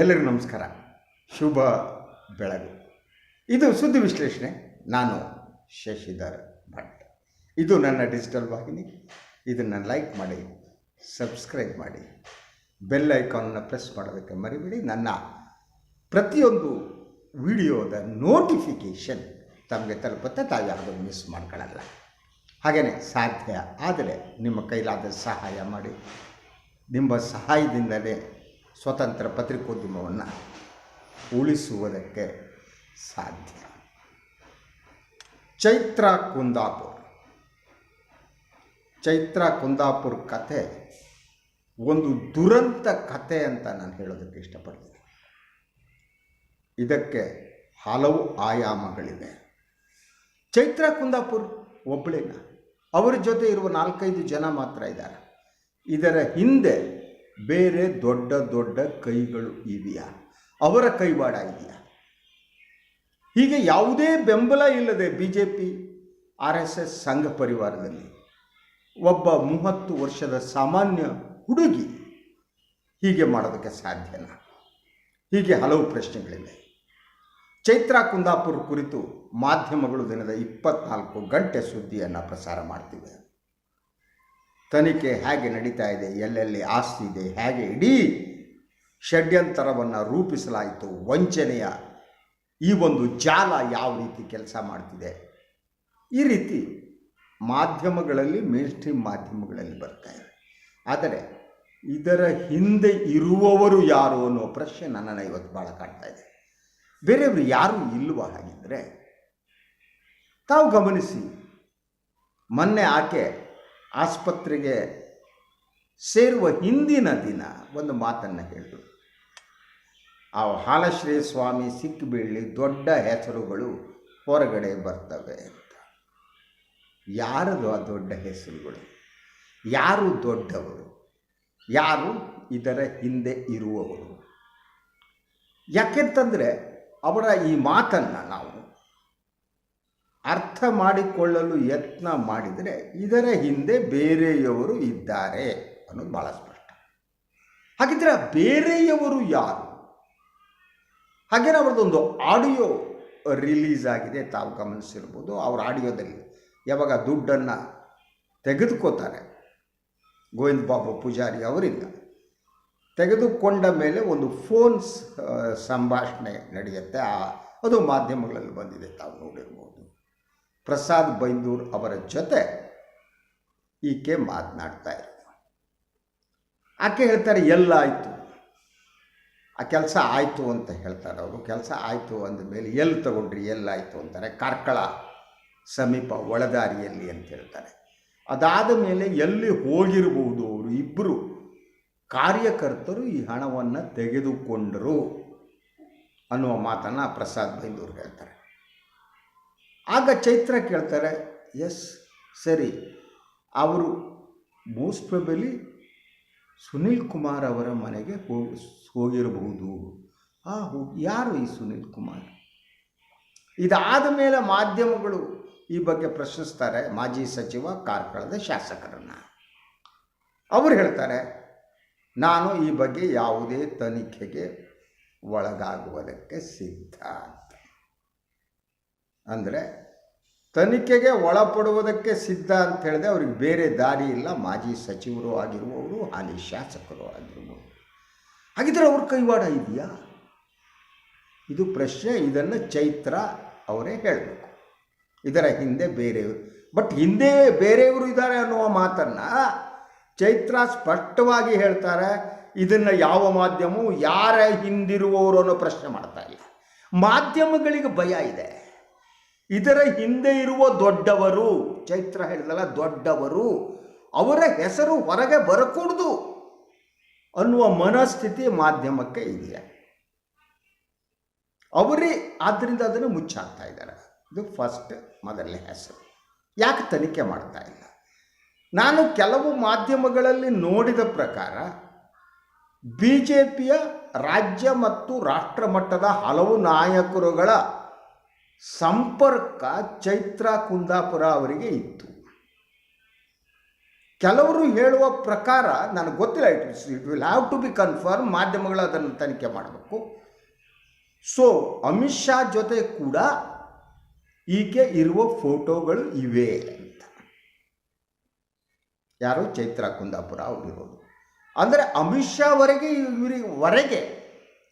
ಎಲ್ಲರಿಗೂ ನಮಸ್ಕಾರ. ಶುಭ ಬೆಳಗು. ಇದು ಸುದ್ದಿ ವಿಶ್ಲೇಷಣೆ. ನಾನು ಶಶಿಧರ್ ಭಟ್. ಇದು ನನ್ನ ಡಿಜಿಟಲ್ ವಾಹಿನಿ. ಇದನ್ನು ಲೈಕ್ ಮಾಡಿ, ಸಬ್ಸ್ಕ್ರೈಬ್ ಮಾಡಿ. ಬೆಲ್ ಐಕಾನ್ನ ಪ್ರೆಸ್ ಮಾಡೋದಕ್ಕೆ ಮರಿಬೇಡಿ. ನನ್ನ ಪ್ರತಿಯೊಂದು ವಿಡಿಯೋದ ನೋಟಿಫಿಕೇಷನ್ ತಮಗೆ ತಲುಪುತ್ತೆ. ತಾವು ಯಾರಾದರೂ ಮಿಸ್ ಮಾಡ್ಕೊಳ್ಳಲ್ಲ ಹಾಗೆಯೇ ಸಾಧ್ಯ ಆದರೆ ನಿಮ್ಮ ಕೈಲಾದ ಸಹಾಯ ಮಾಡಿ. ನಿಮ್ಮ ಸಹಾಯದಿಂದಲೇ ಸ್ವತಂತ್ರ ಪತ್ರಿಕೋದ್ಯಮವನ್ನು ಉಳಿಸುವುದಕ್ಕೆ ಸಾಧ್ಯ. ಚೈತ್ರ ಕುಂದಾಪುರ್. ಚೈತ್ರ ಕುಂದಾಪುರ್ ಕಥೆ ಒಂದು ದುರಂತ ಕಥೆ ಅಂತ ನಾನು ಹೇಳೋದಕ್ಕೆ ಇಷ್ಟಪಡ್ತೀನಿ. ಇದಕ್ಕೆ ಹಲವು ಆಯಾಮಗಳಿವೆ. ಚೈತ್ರ ಕುಂದಾಪುರ್ ಒಬ್ಬಳಿನ ಅವರ ಜೊತೆ ಇರುವ ನಾಲ್ಕೈದು ಜನ ಮಾತ್ರ ಇದ್ದಾರೆ. ಇದರ ಹಿಂದೆ ಬೇರೆ ದೊಡ್ಡ ದೊಡ್ಡ ಕೈಗಳು ಇವೆಯಾ? ಅವರ ಕೈವಾಡ ಇದೆಯಾ ಹೀಗೆ ಯಾವುದೇ ಬೆಂಬಲ ಇಲ್ಲದೆ B J P R S S ಸಂಘ ಪರಿವಾರದಲ್ಲಿ ಒಬ್ಬ ಮೂವತ್ತು ವರ್ಷದ ಸಾಮಾನ್ಯ ಹುಡುಗಿ ಹೀಗೆ ಮಾಡೋದಕ್ಕೆ ಸಾಧ್ಯನಾ? ಹೀಗೆ ಹಲವು ಪ್ರಶ್ನೆಗಳಿವೆ. ಚೈತ್ರ ಕುಂದಾಪುರ್ ಕುರಿತು ಮಾಧ್ಯಮಗಳು ದಿನದ ಇಪ್ಪತ್ನಾಲ್ಕು ಗಂಟೆ ಸುದ್ದಿಯನ್ನು ಪ್ರಸಾರ ಮಾಡ್ತಿವೆ. ತನಿಖೆ ಹೇಗೆ ನಡೀತಾ ಇದೆ, ಎಲ್ಲೆಲ್ಲಿ ಆಸ್ತಿ ಇದೆ, ಹೇಗೆ ಇಡೀ ಷಡ್ಯಂತರವನ್ನು ರೂಪಿಸಲಾಯಿತು, ವಂಚನೆಯ ಈ ಒಂದು ಜಾಲ ಯಾವ ರೀತಿ ಕೆಲಸ ಮಾಡ್ತಿದೆ? ಈ ರೀತಿ ಮಾಧ್ಯಮಗಳಲ್ಲಿ ಮೇನ್ ಮಾಧ್ಯಮಗಳಲ್ಲಿ ಬರ್ತಾ ಇದೆ. ಆದರೆ ಇದರ ಹಿಂದೆ ಇರುವವರು ಯಾರು ಅನ್ನೋ ಪ್ರಶ್ನೆ ನನ್ನನ್ನು ಇವತ್ತು ಭಾಳ ಕಾಡ್ತಾ ಇದೆ. ಬೇರೆಯವರು ಯಾರು ಇಲ್ಲವ ಹಾಗಿದ್ದರೆ ತಾವು ಗಮನಿಸಿ, ಮೊನ್ನೆ ಆಕೆ ಆಸ್ಪತ್ರೆಗೆ ಸೇರುವ ಹಿಂದಿನ ದಿನ ಒಂದು ಮಾತನ್ನು ಹೇಳಿದರು ಆ ಹಾಲಶ್ರೀ ಸ್ವಾಮಿ ಸಿಕ್ಕಿಬೀಳಲಿ ದೊಡ್ಡ ಹೆಸರುಗಳು ಹೊರಗಡೆ ಬರ್ತವೆ ಅಂತ. ಯಾರದು ಆ ದೊಡ್ಡ ಹೆಸರುಗಳು? ಯಾರು ದೊಡ್ಡವರು? ಯಾರು ಇದರ ಹಿಂದೆ ಇರುವವರು? ಯಾಕೆಂತಂದರೆ ಅವರ ಈ ಮಾತನ್ನು ನಾವು ಅರ್ಥ ಮಾಡಿಕೊಳ್ಳಲು ಯತ್ನ ಮಾಡಿದರೆ ಇದರ ಹಿಂದೆ ಬೇರೆಯವರು ಇದ್ದಾರೆ ಅನ್ನೋದು ಭಾಳ ಸ್ಪಷ್ಟ. ಹಾಗಿದ್ರೆ ಬೇರೆಯವರು ಯಾರು? ಹಾಗೇನೆ ಅವ್ರದ್ದೊಂದು ಆಡಿಯೋ ರಿಲೀಸ್ ಆಗಿದೆ, ತಾವು ಗಮನಿಸಿರ್ಬೋದು. ಅವ್ರ ಆಡಿಯೋದಲ್ಲಿ ಯಾವಾಗ ದುಡ್ಡನ್ನು ತೆಗೆದುಕೋತಾರೆ. ಗೋವಿಂದ ಬಾಬು ಪೂಜಾರಿ ಅವರಿಂದ ತೆಗೆದುಕೊಂಡ ಮೇಲೆ ಒಂದು ಫೋನ್ ಸಂಭಾಷಣೆ ನಡೆಯುತ್ತೆ. ಅದು ಮಾಧ್ಯಮಗಳಲ್ಲಿ ಬಂದಿದೆ, ತಾವು ನೋಡಿರ್ಬೋದು. ಪ್ರಸಾದ್ ಬೈಂದೂರ್ ಅವರ ಜೊತೆ ಈಕೆ ಮಾತನಾಡ್ತಾ ಇರ್ತ ಆಕೆ ಹೇಳ್ತಾರೆ, ಎಲ್ಲ ಆಯಿತು. ಆ ಕೆಲಸ ಆಯಿತು ಅಂತ ಹೇಳ್ತಾರೆ ಅವರು. ಕೆಲಸ ಆಯಿತು ಅಂದಮೇಲೆ ಎಲ್ಲಿ ತಗೊಂಡ್ರಿ? ಎಲ್ಲಾಯಿತು ಅಂತಾರೆ, ಕಾರ್ಕಳ ಸಮೀಪ ಒಳದಾರಿಯಲ್ಲಿ ಅಂತ ಹೇಳ್ತಾರೆ. ಅದಾದ ಮೇಲೆ ಎಲ್ಲಿ ಹೋಗಿರಬಹುದು ಅವರು ಇಬ್ಬರು ಕಾರ್ಯಕರ್ತರು ಈ ಹಣವನ್ನು ತೆಗೆದುಕೊಂಡರು ಅನ್ನುವ ಮಾತನ್ನು ಪ್ರಸಾದ್ ಬೈಂದೂರು ಹೇಳ್ತಾರೆ. ಆಗ ಚೈತ್ರ ಕೇಳ್ತಾರೆ, ಎಸ್, ಸರಿ. ಅವರು ಮೋಸ್ಟ್ ಪ್ರಬಲಿ ಸುನೀಲ್ ಕುಮಾರ್ ಅವರ ಮನೆಗೆ ಹೋಗಿ ಹೋಗಿರಬಹುದು. ಆ ಯಾರು ಈ ಸುನೀಲ್ ಕುಮಾರ್? ಇದಾದ ಮೇಲೆ ಮಾಧ್ಯಮಗಳು ಈ ಬಗ್ಗೆ ಪ್ರಶ್ನಿಸ್ತಾರೆ, ಮಾಜಿ ಸಚಿವ, ಕಾರ್ಕಳದ ಶಾಸಕರನ್ನು. ಅವರು ಹೇಳ್ತಾರೆ, ನಾನು ಈ ಬಗ್ಗೆ ಯಾವುದೇ ತನಿಖೆಗೆ ಒಳಗಾಗುವುದಕ್ಕೆ ಸಿದ್ಧ. ಅಂದರೆ ತನಿಖೆಗೆ ಒಳಪಡುವುದಕ್ಕೆ ಸಿದ್ಧ ಅಂತ ಹೇಳಿದೆ ಅವ್ರಿಗೆ ಬೇರೆ ದಾರಿ ಇಲ್ಲ. ಮಾಜಿ ಸಚಿವರು ಆಗಿರುವವರು, ಹಾಲಿ ಶಾಸಕರು ಆಗಿರುವವರು. ಹಾಗಿದ್ರೆ ಅವ್ರ ಕೈವಾಡ ಇದೆಯಾ? ಇದು ಪ್ರಶ್ನೆ, ಇದನ್ನು ಚೈತ್ರ ಅವರೇ ಹೇಳಬೇಕು. ಇದರ ಹಿಂದೆ ಬೇರೆಯವರು ಬಟ್ ಹಿಂದೆ ಬೇರೆಯವರು ಇದ್ದಾರೆ ಅನ್ನುವ ಮಾತನ್ನು ಚೈತ್ರ ಸ್ಪಷ್ಟವಾಗಿ ಹೇಳ್ತಾರೆ. ಇದನ್ನು ಯಾವ ಮಾಧ್ಯಮವು, ಯಾರ ಹಿಂದಿರುವವರು ಅನ್ನೋ ಪ್ರಶ್ನೆ ಮಾಡ್ತಾ ಇಲ್ಲ. ಮಾಧ್ಯಮಗಳಿಗೆ ಭಯ ಇದೆ. ಇದರ ಹಿಂದೆ ಇರುವ ದೊಡ್ಡವರು, ಚೈತ್ರ ಹೇಳಿದಲ್ಲ ದೊಡ್ಡವರು, ಅವರ ಹೆಸರು ಹೊರಗೆ ಬರಕೂಡ್ದು ಅನ್ನುವ ಮನಸ್ಥಿತಿ ಮಾಧ್ಯಮಕ್ಕೆ ಇದೆ ಅವರೇ ಆದ್ದರಿಂದ ಅದನ್ನು ಮುಚ್ಚಾಕ್ತಾ ಇದ್ದಾರೆ. ಇದು ಫಸ್ಟ್ ಮೊದಲನೇ ಹೆಸರು. ಯಾಕೆ ತನಿಖೆ ಮಾಡ್ತಾ ಇಲ್ಲ? ನಾನು ಕೆಲವು ಮಾಧ್ಯಮಗಳಲ್ಲಿ ನೋಡಿದ ಪ್ರಕಾರ ಬಿ ಜೆ ರಾಜ್ಯ ಮತ್ತು ರಾಷ್ಟ್ರ ಮಟ್ಟದ ಹಲವು ನಾಯಕರುಗಳ ಸಂಪರ್ಕ ಚೈತ್ರ ಕುಂದಾಪುರ ಅವರಿಗೆ ಇತ್ತು. ಕೆಲವರು ಹೇಳುವ ಪ್ರಕಾರ ನನಗೆ ಗೊತ್ತಿಲ್ಲ it it will have to be confirm ಮಾಧ್ಯಮಗಳು ಅದನ್ನು ತನಿಖೆ ಮಾಡಬೇಕು. ಸೊ ಅಮಿತ್ ಶಾ ಜೊತೆ ಕೂಡ ಈಕೆ ಇರುವ ಫೋಟೋಗಳು ಇವೆ ಅಂತ. ಯಾರು? ಚೈತ್ರ ಕುಂದಾಪುರ ಅವರಿರೋದು ಅಂದರೆ ಅಮಿತ್ ಶಾ ವರೆಗೆ ಇವರಿಗೆ, ವರೆಗೆ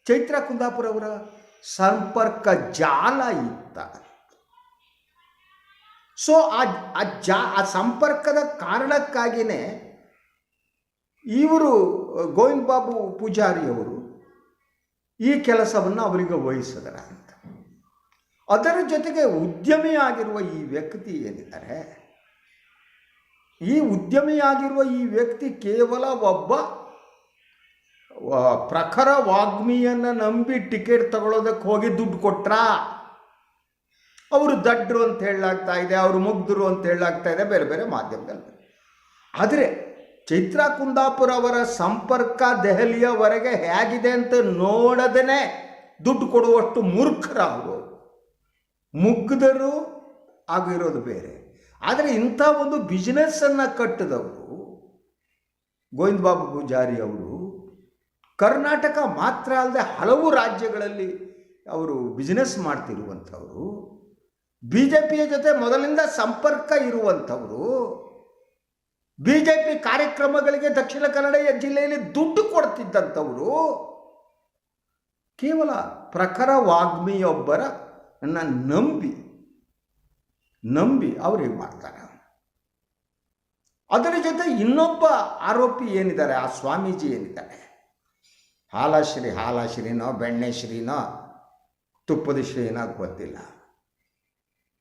ಚೈತ್ರ ಕುಂದಾಪುರ ಅವರ ಸಂಪರ್ಕ ಜಾಲ ಇತ್ತ. ಸೊ ಆ ಜಾ, ಆ ಸಂಪರ್ಕದ ಕಾರಣಕ್ಕಾಗಿಯೇ ಇವರು, ಗೋವಿಂದ ಬಾಬು ಪೂಜಾರಿಯವರು ಈ ಕೆಲಸವನ್ನು ಅವರಿಗೆ ವಹಿಸಿದರ ಅಂತ ಅದರ ಜೊತೆಗೆ ಉದ್ಯಮಿಯಾಗಿರುವ ಈ ವ್ಯಕ್ತಿ ಏನಿದ್ದಾರೆ? ಈ ಉದ್ಯಮಿಯಾಗಿರುವ ಈ ವ್ಯಕ್ತಿ ಕೇವಲ ಒಬ್ಬ ಪ್ರಖರ ವಾಗ್ಮಿಯನ್ನು ನಂಬಿ ಟಿಕೆಟ್ ತಗೊಳ್ಳೋದಕ್ಕೆ ಹೋಗಿ ದುಡ್ಡು ಕೊಟ್ರಾ? ಅವರು ದಡ್ಡರು ಅಂತ ಹೇಳಲಾಗ್ತಾ ಇದೆ, ಅವರು ಮುಗ್ಧರು ಅಂತ ಹೇಳಲಾಗ್ತಾ ಇದೆ, ಬೇರೆ ಬೇರೆ ಮಾಧ್ಯಮದಲ್ಲಿ. ಆದರೆ ಚೈತ್ರ ಕುಂದಾಪುರ ಅವರ ಸಂಪರ್ಕ ದೆಹಲಿಯವರೆಗೆ ಹೇಗಿದೆ ಅಂತ ನೋಡದೇ ದುಡ್ಡು ಕೊಡುವಷ್ಟು ಮೂರ್ಖರ ಅವರು ಮುಗ್ಧರು ಆಗಿರೋದು ಬೇರೆ. ಆದರೆ ಇಂಥ ಒಂದು ಬಿಸ್ನೆಸ್ಸನ್ನು ಕಟ್ಟಿದವರು ಗೋವಿಂದ ಬಾಬು ಪೂಜಾರಿ ಅವರು ಕರ್ನಾಟಕ ಮಾತ್ರ ಅಲ್ಲದೆ ಹಲವು ರಾಜ್ಯಗಳಲ್ಲಿ ಅವರು ಬಿಸ್ನೆಸ್ ಮಾಡ್ತಿರುವಂಥವರು ಬಿ ಜೆ ಪಿಯ ಜೊತೆ ಮೊದಲಿಂದ ಸಂಪರ್ಕ ಇರುವಂಥವರು ಬಿ ಜೆ ಪಿ ಕಾರ್ಯಕ್ರಮಗಳಿಗೆ ದಕ್ಷಿಣ ಕನ್ನಡ ಜಿಲ್ಲೆಯಲ್ಲಿ ದುಡ್ಡು ಕೊಡ್ತಿದ್ದಂಥವರು, ಕೇವಲ ಪ್ರಖರ ವಾಗ್ಮಿಯೊಬ್ಬರ ನನ್ನ ನಂಬಿ ನಂಬಿ ಅವ್ರಿಗೆ ಮಾಡ್ತಾರೆ? ಅದರ ಜೊತೆ ಇನ್ನೊಬ್ಬ ಆರೋಪಿ ಏನಿದ್ದಾರೆ? ಆ ಸ್ವಾಮೀಜಿ ಏನಿದ್ದಾರೆ? ಹಾಲಶ್ರೀ, ಹಾಲಾಶ್ರೀನೋ ಬೆಣ್ಣೆ ಶ್ರೀನೋ ತುಪ್ಪದ ಶ್ರೀನೋ ಗೊತ್ತಿಲ್ಲ.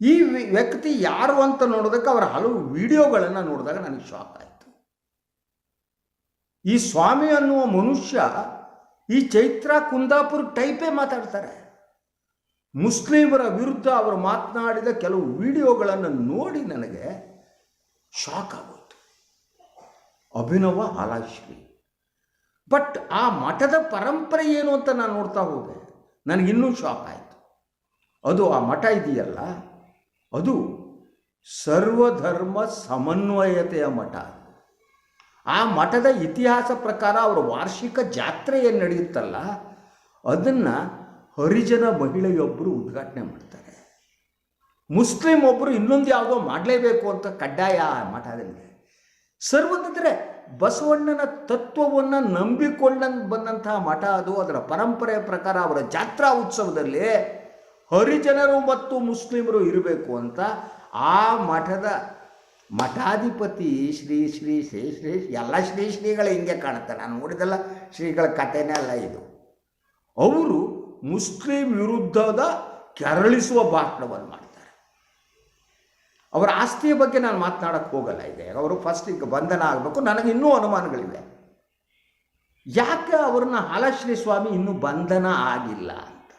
ಈ ವ್ಯಕ್ತಿ ಯಾರು ಅಂತ ನೋಡೋದಕ್ಕೆ ಅವರ ಹಲವು ವಿಡಿಯೋಗಳನ್ನು ನೋಡಿದಾಗ ನನಗೆ ಶಾಕ್ ಆಯಿತು. ಈ ಸ್ವಾಮಿ ಅನ್ನುವ ಮನುಷ್ಯ ಈ ಚೈತ್ರ ಕುಂದಾಪುರ ಟೈಪೇ ಮಾತಾಡ್ತಾರೆ. ಮುಸ್ಲಿಮರ ವಿರುದ್ಧ ಅವರು ಮಾತನಾಡಿದ ಕೆಲವು ವಿಡಿಯೋಗಳನ್ನು ನೋಡಿ ನನಗೆ ಶಾಕ್ ಆಗೋಯ್ತು. ಅಭಿನವ ಹಾಲಾಶ್ರೀ. ಬಟ್ ಆ ಮಠದ ಪರಂಪರೆ ಏನು ಅಂತ ನಾನು ನೋಡ್ತಾ ಹೋದೆ. ನನಗಿನ್ನೂ ಶಾಕ್ ಆಯಿತು. ಅದು ಆ ಮಠ ಇದೆಯಲ್ಲ? ಅದು ಸರ್ವಧರ್ಮ ಸಮನ್ವಯತೆಯ ಮಠ. ಆ ಮಠದ ಇತಿಹಾಸ ಪ್ರಕಾರ ಅವರ ವಾರ್ಷಿಕ ಜಾತ್ರೆ ಏನು ನಡೆಯುತ್ತಲ್ಲ, ಅದನ್ನು ಹರಿಜನ ಮಹಿಳೆಯೊಬ್ಬರು ಉದ್ಘಾಟನೆ ಮಾಡ್ತಾರೆ. ಮುಸ್ಲಿಂ ಒಬ್ಬರು ಇನ್ನೊಂದು ಯಾವುದೋ ಮಾಡಲೇಬೇಕು ಅಂತ ಕಡ್ಡಾಯ ಆ ಮಠದಲ್ಲಿ. ಸರ್ವದಂದರೆ ಬಸವಣ್ಣನ ತತ್ವವನ್ನು ನಂಬಿಕೊಂಡ ಬಂದಂತಹ ಮಠ ಅದು. ಅದರ ಪರಂಪರೆಯ ಪ್ರಕಾರ ಅವರ ಜಾತ್ರಾ ಉತ್ಸವದಲ್ಲಿ ಹರಿಜನರು ಮತ್ತು ಮುಸ್ಲಿಮರು ಇರಬೇಕು ಅಂತ ಆ ಮಠದ ಮಠಾಧಿಪತಿ ಶ್ರೀ ಶ್ರೀ ಶ್ರೀ ಶ್ರೀ ಎಲ್ಲ ಶ್ರೀ ಶ್ರೀಗಳು ಹಿಂಗೆ ಕಾಣುತ್ತೆ ನಾನು ನೋಡಿದೆಲ್ಲ ಶ್ರೀಗಳ ಕಥೆನೇ ಅಲ್ಲ ಇದು. ಅವರು ಮುಸ್ಲಿಂ ವಿರುದ್ಧದ ಕೆರಳಿಸುವ ಭಾಷಣವನ್ನು ಮಾಡ್ತಾರೆ ಅವರ ಆಸ್ತಿಯ ಬಗ್ಗೆ ನಾನು ಮಾತನಾಡಕ್ಕೆ ಹೋಗಲ್ಲ ಇದೆ ಅವರು ಫಸ್ಟ್ ಈಗ ಬಂಧನ ಆಗಬೇಕು. ನನಗೆ ಇನ್ನೂ ಅನುಮಾನಗಳಿವೆ. ಯಾಕೆ ಅವ್ರನ್ನ ಹಾಲಶ್ರೀ ಸ್ವಾಮಿ ಇನ್ನೂ ಬಂಧನ ಆಗಿಲ್ಲ ಅಂತ?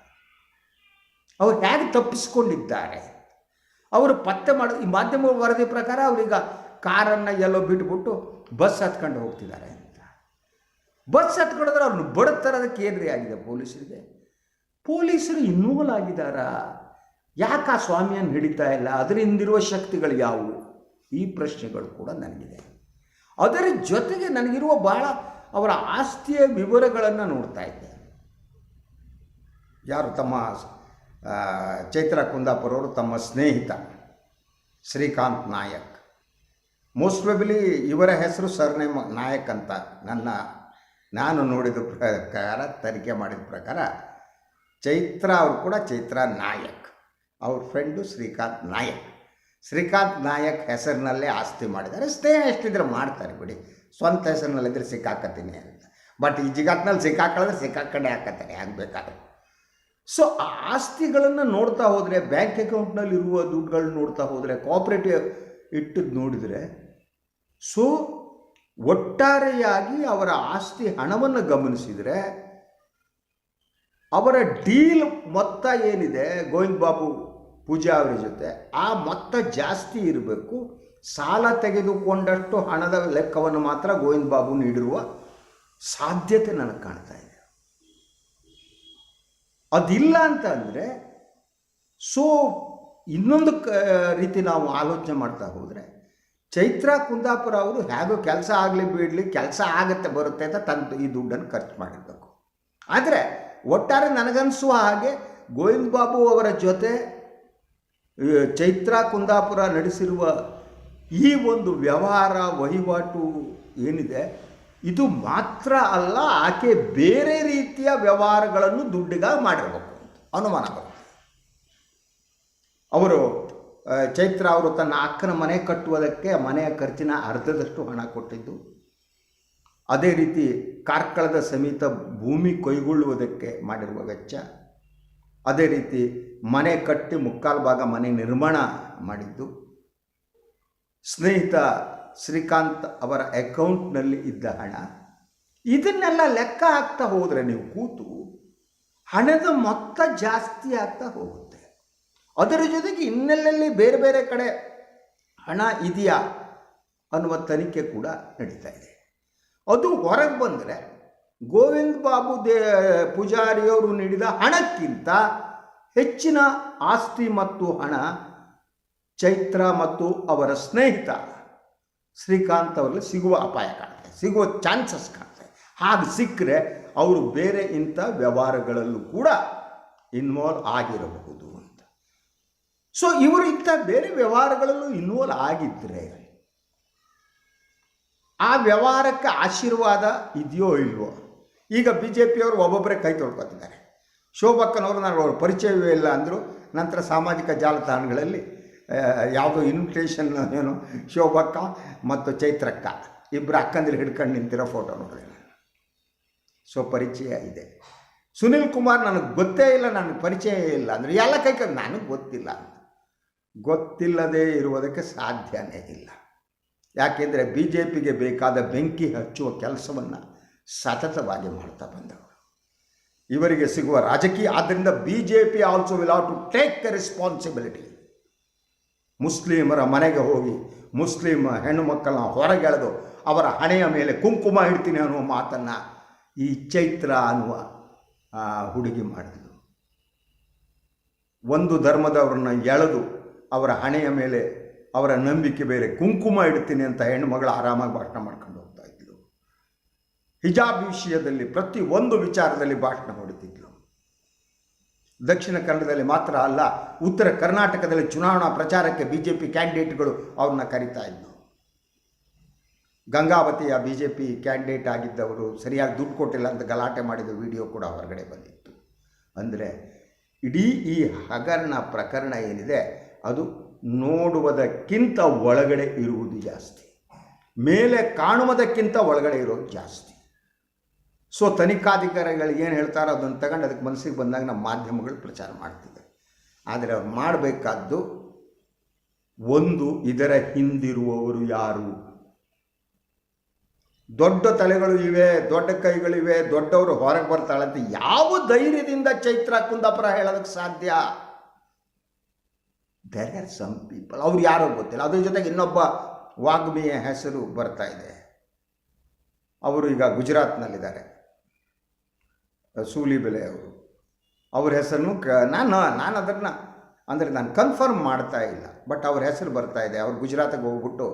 ಅವ್ರು ಹೇಗೆ ತಪ್ಪಿಸ್ಕೊಂಡಿದ್ದಾರೆ? ಅವರು ಪತ್ತೆ ಮಾಡಿ, ಈ ಮಾಧ್ಯಮ ವರದಿ ಪ್ರಕಾರ ಅವರೀಗ ಕಾರನ್ನು ಎಲ್ಲೋ ಬಿಟ್ಬಿಟ್ಟು ಬಸ್ ಹತ್ಕೊಂಡು ಹೋಗ್ತಿದ್ದಾರೆ ಅಂತ. ಬಸ್ ಹತ್ಕೊಂಡ್ರೆ ಅವ್ರನ್ನ ಬಡತರದಕ್ಕೆ ಏನ್ರಿ ಆಗಿದೆ ಪೊಲೀಸರಿಗೆ. ಪೊಲೀಸರು ಇನ್ವಾಲ್ವ್ ಆಗಿದ್ದಾರಾ ಯಾಕೆ ಆ ಸ್ವಾಮಿಯನ್ನು ಹಿಡಿತಾ ಇಲ್ಲ? ಅದರಿಂದಿರುವ ಶಕ್ತಿಗಳು ಯಾವುವು? ಈ ಪ್ರಶ್ನೆಗಳು ಕೂಡ ನನಗಿದೆ. ಅದರ ಜೊತೆಗೆ ನನಗಿರುವ ಬಹಳ ಅವರ ಆಸ್ತಿಯ ವಿವರಗಳನ್ನು ನೋಡ್ತಾ ಇದ್ದೆ. ಯಾರು ತಮ್ಮ ಚೈತ್ರ ಕುಂದಾಪುರವರು ತಮ್ಮ ಸ್ನೇಹಿತ ಶ್ರೀಕಾಂತ್ ನಾಯಕ್. ಮೋಸ್ಟ್ ಪ್ರಬಲಿ ಇವರ ಹೆಸರು ಸರ್ನೇಮ್ ನಾಯಕ್ ಅಂತ ನನ್ನ, ನಾನು ನೋಡಿದ ಪ್ರಕಾರ, ತನಿಖೆ ಮಾಡಿದ ಪ್ರಕಾರ ಚೈತ್ರ, ಅವರು ಕೂಡ ಚೈತ್ರ ನಾಯಕ್. ಅವ್ರ ಫ್ರೆಂಡು ಶ್ರೀಕಾಂತ್ ನಾಯಕ್. ಶ್ರೀಕಾಂತ್ ನಾಯಕ್ ಹೆಸರಿನಲ್ಲೇ ಆಸ್ತಿ ಮಾಡಿದ್ದಾರೆ. ಸ್ನೇಹ ಎಷ್ಟಿದ್ರೆ ಮಾಡ್ತಾರೆ ಬಿಡಿ. ಸ್ವಂತ ಹೆಸರಿನಲ್ಲಿದ್ದರೆ ಸಿಕ್ಕಾಕತ್ತೀನಿ ಅಂತ. ಬಟ್ ಈ ಜಗತ್ತಿನಲ್ಲಿ ಸಿಕ್ಕಾಕೊಳ್ಳೋದ್ರೆ ಸಿಕ್ಕಾಕೊಂಡೇ ಹಾಕತ್ತಾರೆ ಆಗಬೇಕಾದ್ರೆ ಸೊ ಆ ಆಸ್ತಿಗಳನ್ನು ನೋಡ್ತಾ ಹೋದರೆ ಬ್ಯಾಂಕ್ ಅಕೌಂಟ್ನಲ್ಲಿ ಇರುವ ದುಡ್ಡುಗಳನ್ನ ನೋಡ್ತಾ ಹೋದರೆ ಕೋಆಪ್ರೇಟಿವ್ ಇಟ್ಟದ್ದು ನೋಡಿದರೆ ಸೊ ಒಟ್ಟಾರೆಯಾಗಿ ಅವರ ಆಸ್ತಿ ಹಣವನ್ನು ಗಮನಿಸಿದರೆ, ಅವರ ಡೀಲ್ ಮೊತ್ತ ಏನಿದೆ, ಗೋವಿಂದ ಬಾಬು ಪೂಜಾ ಅವರ ಜೊತೆ. ಆ ಮೊತ್ತ ಜಾಸ್ತಿ ಇರಬೇಕು. ಸಾಲ ತೆಗೆದುಕೊಂಡಷ್ಟು ಹಣದ ಲೆಕ್ಕವನ್ನು ಮಾತ್ರ ಗೋವಿಂದ ಬಾಬು ನೀಡಿರುವ ಸಾಧ್ಯತೆ ನನಗೆ ಕಾಣ್ತಾ ಇದೆ. ಅದಿಲ್ಲ ಅಂತಂದರೆ ಸೊ ಇನ್ನೊಂದು ಕ, ರೀತಿ ನಾವು ಆಲೋಚನೆ ಮಾಡ್ತಾ ಹೋದರೆ, ಚೈತ್ರ ಕುಂದಾಪುರ ಅವರು ಹೇಗೋ ಕೆಲಸ ಆಗಲಿ ಬಿಡಲಿ ಕೆಲಸ ಆಗತ್ತೆ ಬರುತ್ತೆ ಅಂತ ತನ್ನ ಈ ದುಡ್ಡನ್ನು ಖರ್ಚು ಮಾಡಿರಬೇಕು. ಆದರೆ, ಒಟ್ಟಾರೆ ನನಗನ್ಸುವ ಹಾಗೆ ಗೋವಿಂದ ಬಾಬು ಅವರ ಜೊತೆ ಚೈತ್ರ ಕುಂದಾಪುರ ನಡೆಸಿರುವ ಈ ಒಂದು ವ್ಯವಹಾರ ವಹಿವಾಟು ಏನಿದೆ, ಇದು ಮಾತ್ರ ಅಲ್ಲ, ಆಕೆ ಬೇರೆ ರೀತಿಯ ವ್ಯವಹಾರಗಳನ್ನು ದುಡ್ಡಿಗಾಗಿ ಮಾಡಿರಬೇಕು ಅಂತ ಅನುಮಾನ ಬರುತ್ತೆ ಅವರು ಚೈತ್ರ ಅವರು ತನ್ನ ಅಕ್ಕನ ಮನೆ ಕಟ್ಟುವುದಕ್ಕೆ ಮನೆಯ ಖರ್ಚಿನ ಅರ್ಧದಷ್ಟು ಹಣ ಕೊಟ್ಟಿದ್ದು, ಅದೇ ರೀತಿ ಕಾರ್ಕಳದ ಸಮೇತ ಭೂಮಿ ಕೈಗೊಳ್ಳುವುದಕ್ಕೆ ಮಾಡಿರುವ ವೆಚ್ಚ ಅದೇ ರೀತಿ ಮನೆ ಕಟ್ಟಿ ಮುಕ್ಕಾಲು ಭಾಗ ಮನೆ ನಿರ್ಮಾಣ ಮಾಡಿದ್ದು. ಸ್ನೇಹಿತ ಶ್ರೀಕಾಂತ್ ಅವರ ಅಕೌಂಟ್ನಲ್ಲಿ ಇದ್ದ ಹಣ. ಇದನ್ನೆಲ್ಲ ಲೆಕ್ಕ ಹಾಕ್ತಾ ಹೋದರೆ ನೀವು ಕೂತು ಹಣದ ಮೊತ್ತ ಜಾಸ್ತಿ ಆಗ್ತಾ ಹೋಗುತ್ತೆ. ಅದರ ಜೊತೆಗೆ ಇನ್ನೆಲ್ಲಲ್ಲಿ ಬೇರೆ ಬೇರೆ ಕಡೆ ಹಣ ಇದೆಯಾ ಅನ್ನುವ ತನಿಖೆ ಕೂಡ ನಡೀತಾ ಇದೆ. ಅದು ಹೊರಗೆ ಬಂದರೆ ಗೋವಿಂದ ಬಾಬು ದೇ, ಪೂಜಾರಿಯವರು ನೀಡಿದ ಹಣಕ್ಕಿಂತ ಹೆಚ್ಚಿನ ಆಸ್ತಿ ಮತ್ತು ಹಣ ಚೈತ್ರ ಮತ್ತು ಅವರ ಸ್ನೇಹಿತ ಶ್ರೀಕಾಂತ್ ಅವರಲ್ಲಿ ಸಿಗುವ ಅಪಾಯ ಕಾಣುತ್ತೆ ಸಿಗುವ ಚಾನ್ಸಸ್ ಕಾಣುತ್ತೆ ಹಾಗೆ ಸಿಕ್ಕರೆ ಅವರು ಬೇರೆ ಇಂಥ ವ್ಯವಹಾರಗಳಲ್ಲೂ ಕೂಡ ಇನ್ವಾಲ್ವ್ ಆಗಿರಬಹುದು ಅಂತ. ಸೊ ಇವರು ಇಂಥ ಬೇರೆ ವ್ಯವಹಾರಗಳಲ್ಲೂ ಇನ್ವಾಲ್ವ್ ಆಗಿದ್ದರೆ ಆ ವ್ಯವಹಾರಕ್ಕೆ ಆಶೀರ್ವಾದ ಇದೆಯೋ ಇಲ್ವೋ? ಈಗ ಬಿ ಜೆ ಪಿಯವರು ಒಬ್ಬೊಬ್ಬರೇ ಕೈ ತೊಳ್ಕೊತಿದ್ದಾರೆ. ಶೋಭಕ್ಕನವರು ನಾನು ಅವ್ರ ಪರಿಚಯವೇ ಇಲ್ಲ ಅಂದರು, ನಂತರ ಸಾಮಾಜಿಕ ಜಾಲತಾಣಗಳಲ್ಲಿ ಯಾವುದೋ ಇನ್ವಿಟೇಷನ್ ಏನು, ಶೋಭಕ್ಕ ಮತ್ತು ಚೈತ್ರಕ್ಕ ಇಬ್ಬರು ಅಕ್ಕಂದಿರು ಹಿಡ್ಕೊಂಡು ನಿಂತಿರೋ ಫೋಟೋ ನೋಡಿದೆ ನಾನು. ಸೊ ಪರಿಚಯ ಇದೆ. ಸುನಿಲ್ ಕುಮಾರ್ ನನಗೆ ಗೊತ್ತೇ ಇಲ್ಲ, ನನಗೆ ಪರಿಚಯ ಇಲ್ಲ ಅಂದರೆ, ಎಲ್ಲ ಕೈ ನನಗೆ ಗೊತ್ತಿಲ್ಲ ಗೊತ್ತಿಲ್ಲದೆ ಇರುವುದಕ್ಕೆ ಸಾಧ್ಯನೇ ಇಲ್ಲ. ಯಾಕೆಂದರೆ ಬಿ ಜೆ ಪಿಗೆ ಬೇಕಾದ ಬೆಂಕಿ ಹಚ್ಚುವ ಕೆಲಸವನ್ನು ಸತತವಾಗಿ ಮಾಡ್ತಾ ಬಂದವರು. ಇವರಿಗೆ ಸಿಗುವ ರಾಜಕೀಯ, ಆದ್ದರಿಂದ B J P also will have to take the responsibility ಮುಸ್ಲಿಮರ ಮನೆಗೆ ಹೋಗಿ, ಮುಸ್ಲಿಮ್ ಹೆಣ್ಣು ಮಕ್ಕಳನ್ನ ಹೊರಗೆಳೆದು ಅವರ ಹಣೆಯ ಮೇಲೆ ಕುಂಕುಮ ಇಡ್ತೀನಿ ಅನ್ನುವ ಮಾತನ್ನು ಈ ಚೈತ್ರ ಅನ್ನುವ ಹುಡುಗಿ ಮಾಡಿದ್ಲು. ಒಂದು ಧರ್ಮದವ್ರನ್ನ ಎಳೆದು ಅವರ ಹಣೆಯ ಮೇಲೆ ಅವರ ನಂಬಿಕೆ ಬೇರೆ, ಕುಂಕುಮ ಇಡ್ತೀನಿ ಅಂತ ಹೆಣ್ಣು ಮಗಳು ಆರಾಮಾಗಿ ಭಾಷಣ ಮಾಡ್ಕೊಂಡು ಹಿಜಾಬ್ ವಿಷಯದಲ್ಲಿ ಪ್ರತಿ ಒಂದು ವಿಚಾರದಲ್ಲಿ ಭಾಷಣ ಹೊಡಿತಿದ್ಲು ದಕ್ಷಿಣ ಕನ್ನಡದಲ್ಲಿ ಮಾತ್ರ ಅಲ್ಲ, ಉತ್ತರ ಕರ್ನಾಟಕದಲ್ಲಿ ಚುನಾವಣಾ ಪ್ರಚಾರಕ್ಕೆ ಬಿ ಜೆ ಪಿ ಕ್ಯಾಂಡಿಡೇಟ್ಗಳು ಅವ್ರನ್ನ ಕರಿತಾ ಇದ್ದರು ಗಂಗಾವತಿಯ ಬಿ ಜೆ ಪಿ ಕ್ಯಾಂಡಿಡೇಟ್ ಆಗಿದ್ದವರು ಸರಿಯಾಗಿ ದುಡ್ಡು ಕೊಟ್ಟಿಲ್ಲ ಅಂತ ಗಲಾಟೆ ಮಾಡಿದ ವಿಡಿಯೋ ಕೂಡ ಹೊರಗಡೆ ಬಂದಿತ್ತು. ಅಂದರೆ ಇಡೀ ಈ ಹಗರಣ ಪ್ರಕರಣ ಏನಿದೆ, ಅದು ನೋಡುವುದಕ್ಕಿಂತ ಒಳಗಡೆ ಇರುವುದು ಜಾಸ್ತಿ. ಮೇಲೆ ಕಾಣುವುದಕ್ಕಿಂತ ಒಳಗಡೆ ಇರೋದು ಜಾಸ್ತಿ. ಸೊ ತನಿಖಾಧಿಕಾರಿಗಳು ಏನು ಹೇಳ್ತಾರೋ ಅದನ್ನು ತಗೊಂಡು ಅದಕ್ಕೆ ಮನಸ್ಸಿಗೆ ಬಂದಾಗ ನಮ್ಮ ಮಾಧ್ಯಮಗಳು ಪ್ರಚಾರ ಮಾಡ್ತಿದೆ ಆದರೆ ಅವ್ರು ಮಾಡಬೇಕಾದ್ದು ಒಂದು, ಇದರ ಹಿಂದಿರುವವರು ಯಾರು? ದೊಡ್ಡ ತಲೆಗಳು ಇವೆ, ದೊಡ್ಡ ಕೈಗಳಿವೆ, ದೊಡ್ಡವರು ಹೊರಗೆ ಬರ್ತಾಳೆ ಅಂತ ಯಾವ ಧೈರ್ಯದಿಂದ ಚೈತ್ರ ಕುಂದಾಪುರ ಹೇಳೋದಕ್ಕೆ ಸಾಧ್ಯ? ದೇರ್ ಆರ್ ಸಮ್ ಪೀಪಲ್ ಅವ್ರು ಯಾರು ಗೊತ್ತಿಲ್ಲ. ಅದ್ರ ಜೊತೆಗೆ ಇನ್ನೊಬ್ಬ ವಾಗ್ಮಿಯ ಹೆಸರು ಬರ್ತಾ ಇದೆ. ಅವರು ಈಗ ಗುಜರಾತ್ನಲ್ಲಿದ್ದಾರೆ. ಸೂಲಿಬೆಲೆ ಅವರು. ಅವ್ರ ಹೆಸರನ್ನು ಕ, ನಾನು ನಾನು ಅದನ್ನು, ಅಂದರೆ ನಾನು ಕನ್ಫರ್ಮ್ ಮಾಡ್ತಾ ಇಲ್ಲ. ಬಟ್ ಅವ್ರ ಹೆಸರು ಬರ್ತಾ ಇದೆ. ಅವ್ರು ಗುಜರಾತಿಗೆ ಹೋಗ್ಬಿಟ್ಟು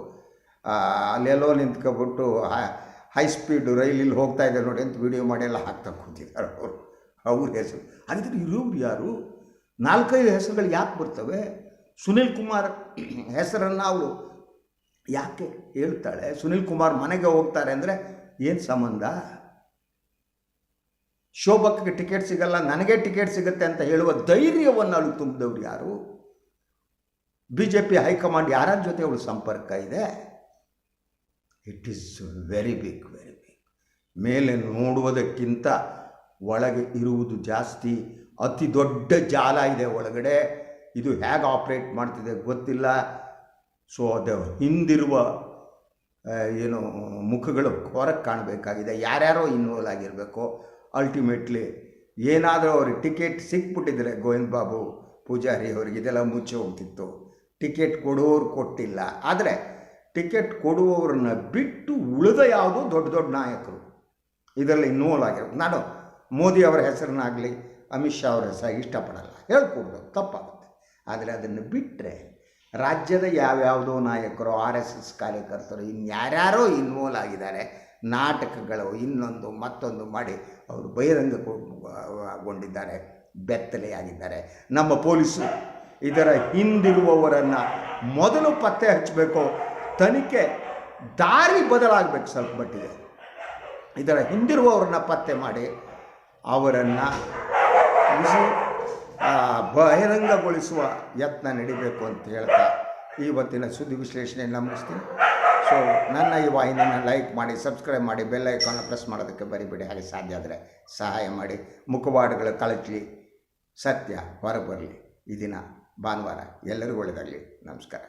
ಅಲ್ಲೆಲ್ಲೋ ನಿಂತ್ಕೊಬಿಟ್ಟು ಹೈ ಸ್ಪೀಡ್ ರೈಲಲ್ಲಿ ಹೋಗ್ತಾ ಇದೆ ನೋಡಿ ಅಂತ ವಿಡಿಯೋ ಮಾಡಿ ಎಲ್ಲ ಹಾಕ್ತಾ ಕೂತಿದ್ದಾರೆ ಅವರು. ಅವ್ರ ಹೆಸರು. ಅದಕ್ಕೆ ಇರೋರು ಯಾರು? ನಾಲ್ಕೈದು ಹೆಸರುಗಳು ಯಾಕೆ ಬರ್ತವೆ? ಸುನಿಲ್ ಕುಮಾರ್ ಹೆಸರನ್ನು ಅವಳು ಯಾಕೆ ಹೇಳ್ತಾಳೆ? ಸುನಿಲ್ ಕುಮಾರ್ ಮನೆಗೆ ಹೋಗ್ತಾರೆ ಅಂದರೆ ಏನು ಸಂಬಂಧ? ಶೋಭಕ್ಕೆ ಟಿಕೆಟ್ ಸಿಗಲ್ಲ, ನನಗೆ ಟಿಕೆಟ್ ಸಿಗುತ್ತೆ ಅಂತ ಹೇಳುವ ಧೈರ್ಯವನ್ನು ಅಲ್ಲಿ ತುಂಬಿದವರು ಯಾರು? ಬಿ ಜೆ ಪಿ ಹೈಕಮಾಂಡ್ ಯಾರ ಜೊತೆ ಅವಳು ಸಂಪರ್ಕ ಇದೆ? It is very big very big ಮೇಲೆ ನೋಡುವುದಕ್ಕಿಂತ ಒಳಗೆ ಇರುವುದು ಜಾಸ್ತಿ. ಅತಿ ದೊಡ್ಡ ಜಾಲ ಇದೆ ಒಳಗಡೆ. ಇದು ಹೇಗೆ ಆಪ್ರೇಟ್ ಮಾಡ್ತಿದೆ ಗೊತ್ತಿಲ್ಲ. ಸೊ ಅದು ಹಿಂದಿರುವ ಏನು, ಮುಖಗಳು ಹೊರಗೆ ಕಾಣಬೇಕಾಗಿದೆ. ಯಾರ್ಯಾರೋ ಇನ್ವಾಲ್ವ್ ಆಗಿರಬೇಕು. ಅಲ್ಟಿಮೇಟ್ಲಿ ಏನಾದರೂ ಅವ್ರಿಗೆ ಟಿಕೆಟ್ ಸಿಕ್ಬಿಟ್ಟಿದ್ರೆ ಗೋವಿಂದ ಬಾಬು ಪೂಜಾರಿ ಅವರಿಗೆ ಇದೆಲ್ಲ ಮುಚ್ಚಿ ಹೋಗ್ತಿತ್ತು. ಟಿಕೆಟ್ ಕೊಡೋರು ಕೊಟ್ಟಿಲ್ಲ. ಆದರೆ ಟಿಕೆಟ್ ಕೊಡುವವ್ರನ್ನ ಬಿಟ್ಟು ಉಳಿದ ಯಾವುದೋ ದೊಡ್ಡ ದೊಡ್ಡ ನಾಯಕರು. ಇದರಲ್ಲಿ ಆಗಿರೋ ನಾನು ಮೋದಿ ಅವರ ಹೆಸರನ್ನಾಗಲಿ ಅಮಿತ್ ಶಾ ಅವರ ಹೆಸರು ಇಷ್ಟಪಡಲ್ಲ. ಹೇಳ್ಕೊಡ್ದು, ತಪ್ಪಾಗುತ್ತೆ. ಆದರೆ ಅದನ್ನು ಬಿಟ್ಟರೆ ರಾಜ್ಯದ ಯಾವ್ಯಾವುದೋ ನಾಯಕರು, ಆರ್ ಎಸ್ ಎಸ್ ಕಾರ್ಯಕರ್ತರು, ಇನ್ಯಾರ್ಯಾರೋ ಇನ್ವಾಲ್ವ್ ಆಗಿದ್ದಾರೆ. ನಾಟಕಗಳು ಇನ್ನೊಂದು ಮತ್ತೊಂದು ಮಾಡಿ ಅವರು ಬಹಿರಂಗಗೊಂಡಿದ್ದಾರೆ, ಬೆತ್ತಲೆಯಾಗಿದ್ದಾರೆ. ನಮ್ಮ ಪೊಲೀಸರು ಇದರ ಹಿಂದಿರುವವರನ್ನು ಮೊದಲು ಪತ್ತೆ ಹಚ್ಚಬೇಕು. ತನಿಖೆ ದಾರಿ ಬದಲಾಗಬೇಕು ಸ್ವಲ್ಪ ಮಟ್ಟಿಗೆ. ಇದರ ಹಿಂದಿರುವವರನ್ನ ಪತ್ತೆ ಮಾಡಿ ಅವರನ್ನು ಬಹಿರಂಗಗೊಳಿಸುವ ಯತ್ನ ನಡಿಬೇಕು ಅಂತ ಹೇಳ್ತಾ ಇವತ್ತಿನ ಸುದ್ದಿ ವಿಶ್ಲೇಷಣೆಯನ್ನು ಮುಗಿಸ್ತೀನಿ. ಸೊ ನನ್ನ ಈ ವಾಹಿನಿಯನ್ನು ಲೈಕ್ ಮಾಡಿ ಸಬ್ಸ್ಕ್ರೈಬ್ ಮಾಡಿ ಬೆಲ್ ಐಕಾನ್ ಪ್ರೆಸ್ ಮಾಡೋದಕ್ಕೆ ಬರಿಬೇಡಿ. ಹಾಗೆ ಸಾಧ್ಯ ಆದರೆ ಸಹಾಯ ಮಾಡಿ. ಮುಖವಾಡುಗಳು ಕಳಚಲಿ ಸತ್ಯ ಹೊರಬರಲಿ. ಈ ದಿನ ಭಾನುವಾರ ಎಲ್ಲರಿಗೂ ಒಳ್ಳೆಯದಾಗಲಿ ನಮಸ್ಕಾರ.